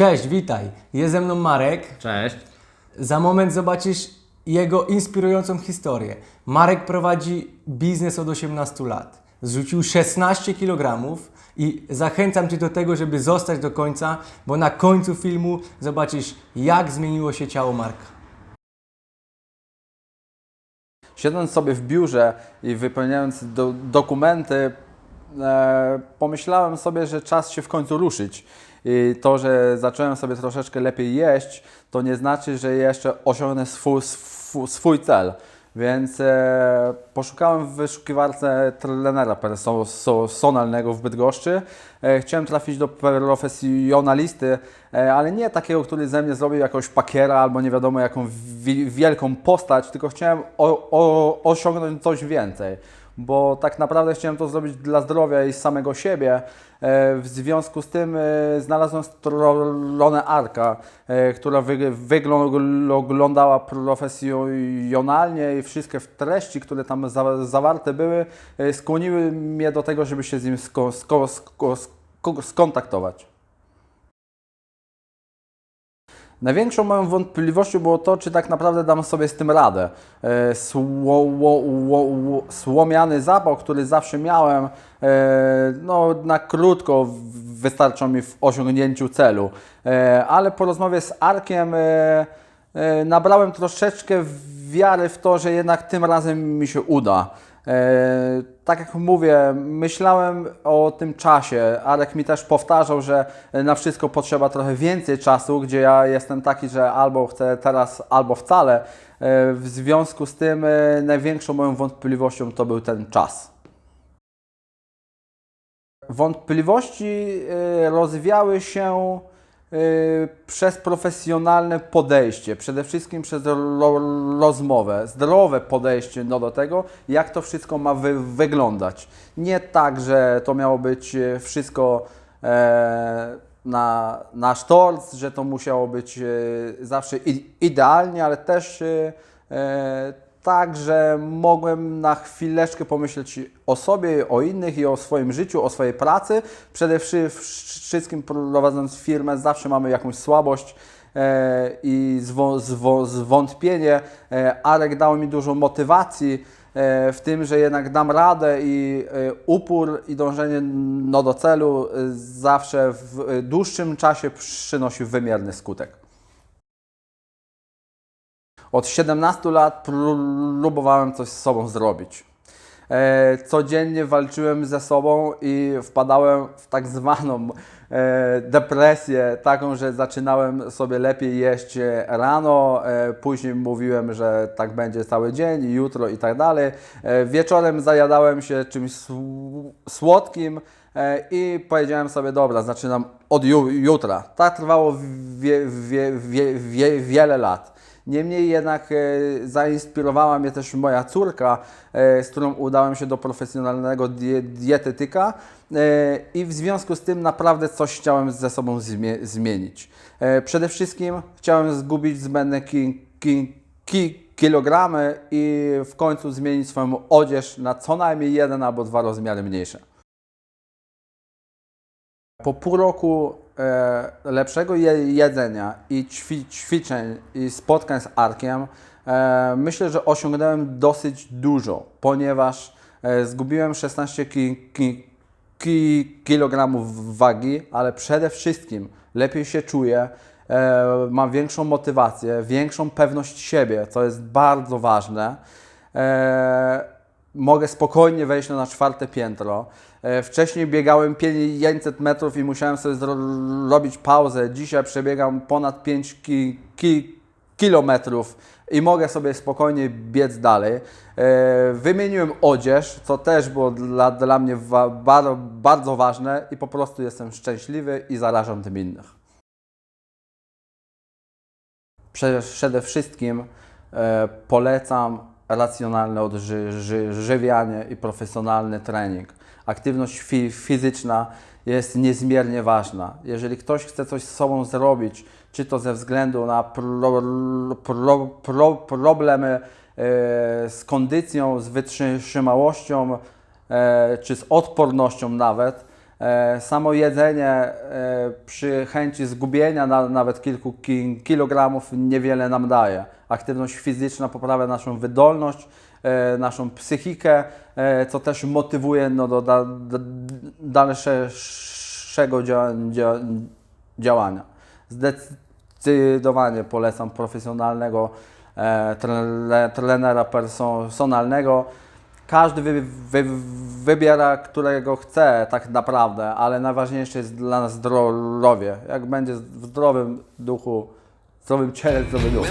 Cześć, witaj. Jest ze mną Marek. Cześć. Za moment zobaczysz jego inspirującą historię. Marek prowadzi biznes od 18 lat. Zrzucił 16 kg i zachęcam Cię do tego, żeby zostać do końca, bo na końcu filmu zobaczysz, jak zmieniło się ciało Marka. Siedząc sobie w biurze i wypełniając do, dokumenty, pomyślałem sobie, że czas się w końcu ruszyć. I to, że zacząłem sobie troszeczkę lepiej jeść, to nie znaczy, że jeszcze osiągnę swój, swój, swój cel. Więc e, poszukałem w wyszukiwarce trenera personalnego w Bydgoszczy. E, chciałem trafić do profesjonalisty, e, ale nie takiego, który ze mnie zrobił jakąś pakiera albo nie wiadomo jaką wi- wielką postać, tylko chciałem o, o, osiągnąć coś więcej. Bo tak naprawdę chciałem to zrobić dla zdrowia i samego siebie. E, W związku z tym e, znalazłem stronę Arka, e, która wy- wyglądała profesjonalnie i wszystkie treści, które tam za- zawarte były, skłoniły mnie do tego, żeby się z nim sko- sko- sko- sko- skontaktować. Największą moją wątpliwością było to, czy tak naprawdę dam sobie z tym radę. E, Sło, ło, ło, ło, słomiany zapał, który zawsze miałem, e, no, na krótko wystarczał mi w osiągnięciu celu. E, Ale po rozmowie z Arkiem nabrałem troszeczkę wiary w to, że jednak tym razem mi się uda. E, tak jak mówię, myślałem o tym czasie. Arek mi też powtarzał, że na wszystko potrzeba trochę więcej czasu, gdzie ja jestem taki, że albo chcę teraz, albo wcale. E, w związku z tym e, największą moją wątpliwością to był ten czas. Wątpliwości rozwiały się przez profesjonalne podejście, przede wszystkim przez ro, rozmowę, zdrowe podejście no, do tego, jak to wszystko ma wy, wyglądać. Nie tak, że to miało być e, wszystko e, na, na sztorc, że to musiało być e, zawsze idealnie, ale też e, e, tak, że mogłem na chwileczkę pomyśleć o sobie, o innych i o swoim życiu, o swojej pracy. Przede wszy- wszystkim prowadząc firmę zawsze mamy jakąś słabość e, i zwątpienie. E, Arek dał mi dużo motywacji e, w tym, że jednak dam radę i upór i dążenie no, do celu zawsze w dłuższym czasie przynosi wymierny skutek. Od 17 lat próbowałem coś z sobą zrobić. E, codziennie walczyłem ze sobą i wpadałem w tak zwaną e, depresję, taką, że zaczynałem sobie lepiej jeść rano, e, później mówiłem, że tak będzie cały dzień, jutro i tak dalej. Wieczorem zajadałem się czymś sł- słodkim i powiedziałem sobie, dobra, zaczynam od ju- jutra. Tak trwało wie, wie, wie, wie, wiele lat. Niemniej jednak e, zainspirowała mnie też moja córka, e, z którą udałem się do profesjonalnego die, dietetyka e, i w związku z tym naprawdę coś chciałem ze sobą zmie- zmienić. E, przede wszystkim chciałem zgubić zbędne ki, ki, ki, kilogramy i w końcu zmienić swoją odzież na co najmniej jeden albo dwa rozmiary mniejsze. Po pół roku e, lepszego je, jedzenia i ćwi, ćwiczeń i spotkań z Arkiem e, myślę, że osiągnąłem dosyć dużo, ponieważ e, zgubiłem 16 ki, ki, ki, kilogramów wagi, ale przede wszystkim lepiej się czuję, e, mam większą motywację, większą pewność siebie, co jest bardzo ważne. E, mogę spokojnie wejść na czwarte piętro. E, Wcześniej biegałem 500 metrów i musiałem sobie zrobić pauzę. Dzisiaj przebiegam ponad 5 ki, ki, kilometrów i mogę sobie spokojnie biec dalej. E, Wymieniłem odzież, co też było dla, dla mnie bardzo, bardzo ważne i po prostu jestem szczęśliwy i zarażam tym innych. Prze- Przede wszystkim e, polecam racjonalne odżywianie i profesjonalny trening. Aktywność fi- fizyczna jest niezmiernie ważna. Jeżeli ktoś chce coś z sobą zrobić, czy to ze względu na pro, pro, pro, problemy e, z kondycją, z wytrzymałością, e, czy z odpornością nawet, samo jedzenie e, przy chęci zgubienia na, nawet kilku ki, kilogramów niewiele nam daje. Aktywność fizyczna poprawia naszą wydolność, e, naszą psychikę, e, co też motywuje no, do da, da, dalszego dzia, dzia, działania. Zdecydowanie polecam profesjonalnego e, tre, trenera personalnego. Każdy wybiera, którego chce tak naprawdę, ale najważniejsze jest dla nas zdrowie. Jak będzie w zdrowym duchu, w zdrowym ciele, zdrowy duch.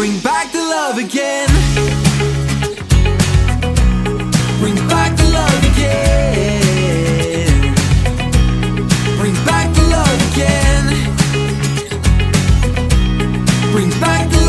Bring back the love again.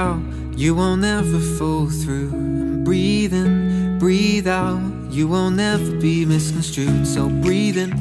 out. You won't ever fall through. And Breathe in, breathe out. You won't ever be misconstrued. So breathe in,